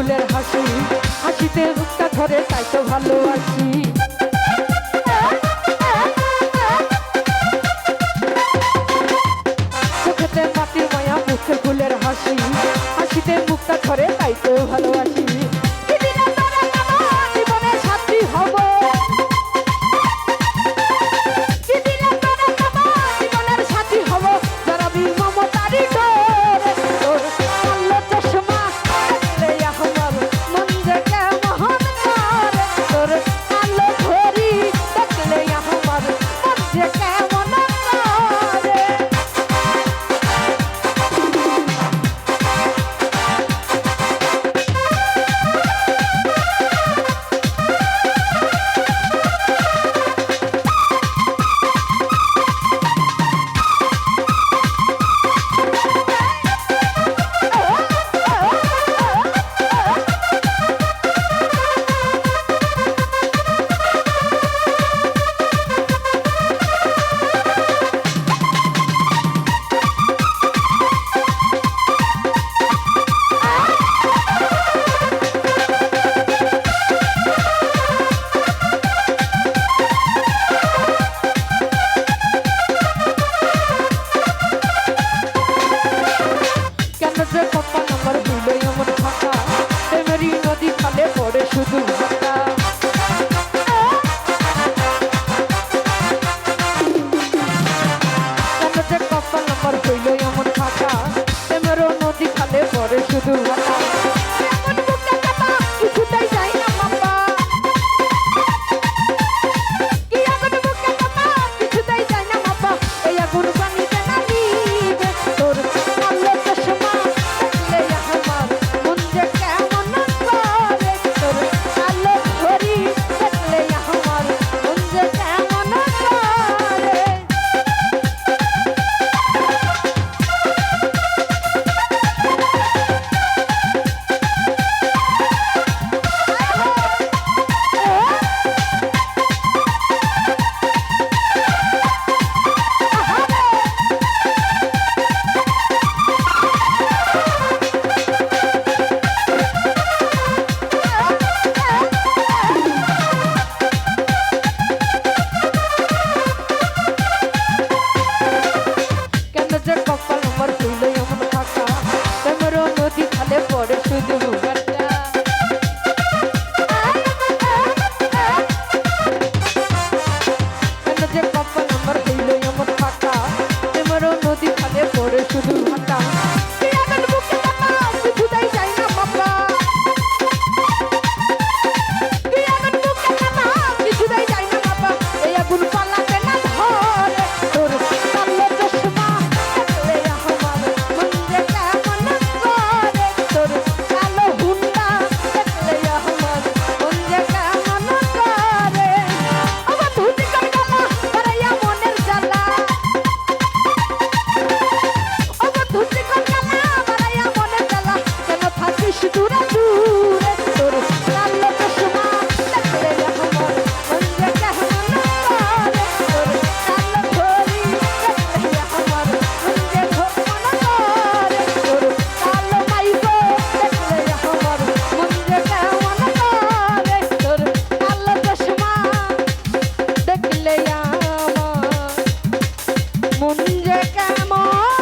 ফুলের হাসি, হাসিতে মুক্তা ধরে, তাই তো ভালোবাসি। চোখেতে মাটির মায়া, মুখে ফুলের হাসি, হাসিতে মুক্তা ধরে, তাই তো ভালোবাসি। আছে পাপা আমার ভুলে আমার ফাঁকা। প্রেমেরই নদী খালে পড়ে শুধু ফাঁকা। আমার হইল এমন ফাঁকা। প্রেমেরও নদী খালে পড়ে শুধু ফাঁকা। মন যে কেমন